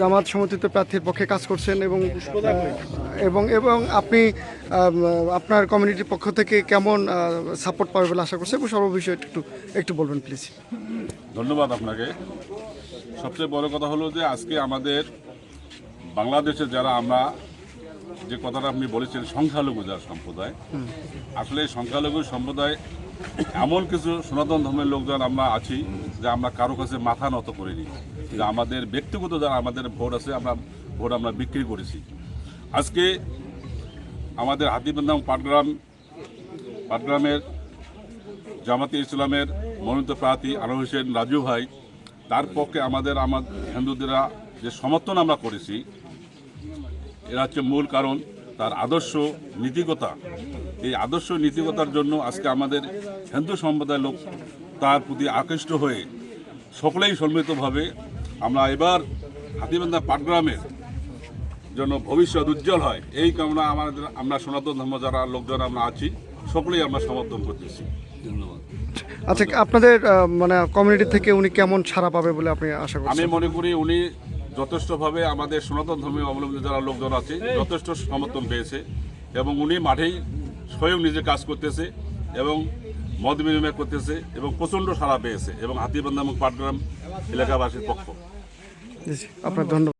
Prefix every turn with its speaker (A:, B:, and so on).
A: জামাত সমর্থিত প্রার্থীর পক্ষে কাজ করছেন এবং এবং এবং আপনি আপনার কমিউনিটির পক্ষ থেকে কেমন সাপোর্ট পাবে বলে আশা করছেন এবং সর্ববিষয়ে একটু একটু বলবেন প্লিজ
B: ধন্যবাদ আপনাকে। সবচেয়ে বড় কথা হলো যে আজকে আমাদের বাংলাদেশে যারা আমরা যে কথাটা আপনি বলেছেন, সংখ্যালঘু যারা সম্প্রদায়, আসলে সংখ্যালঘু সম্প্রদায় এমন কিছু সনাতন ধর্মের লোকজন আমরা আছি যে আমরা কারও কাছে মাথা নত করিনি, যে আমাদের ব্যক্তিগত যারা আমাদের ভোট আছে, আমরা ভোট আমরা বিক্রি করেছি। আজকে আমাদের হাতিবান্ধাম পাটগ্রাম, পাটগ্রামের জামাতে ইসলামের মনোনীত প্রার্থী আনোয়ার হোসেন রাজু ভাই, তার পক্ষে আমাদের, আমার হিন্দুদেরা যে সমর্থন আমরা করেছি এরা হচ্ছে মূল কারণ তার আদর্শ নীতিকতা। এই আদর্শ নীতিকতার জন্য আজকে আমাদের হিন্দু সম্প্রদায়ের লোক তার প্রতি আকৃষ্ট হয়ে সকলেই সম্মিলিতভাবে আমরা এবার হাতিবান্ধা পাটগ্রামের জন্য ভবিষ্যৎ উজ্জ্বল হয়। এই কামনা আমাদের আমরা সনাতন ধর্ম যারা লোকজন আমরা আছি সকলেই আমরা সমর্থন করতেছি। ধন্যবাদ।
A: আচ্ছা আপনাদের মানে কমিউনিটি থেকে উনি কেমন ছাড়া পাবে বলে আপনি আশা
B: আমি মনে করি উনি যথেষ্টভাবে আমাদের সনাতন ধর্মে অবলম্বী যারা লোকজন আছে যথেষ্ট সমর্থন পেয়েছে এবং উনি মাঠেই স্বয়ং নিজে কাজ করতেছে এবং মত বিনিময় করতেছে এবং প্রচণ্ড সাড়া পেয়েছে এবং হাতিবান্ধা এবং পাটগ্রাম এলাকাবাসীর পক্ষ।
A: আপনার ধন্যবাদ।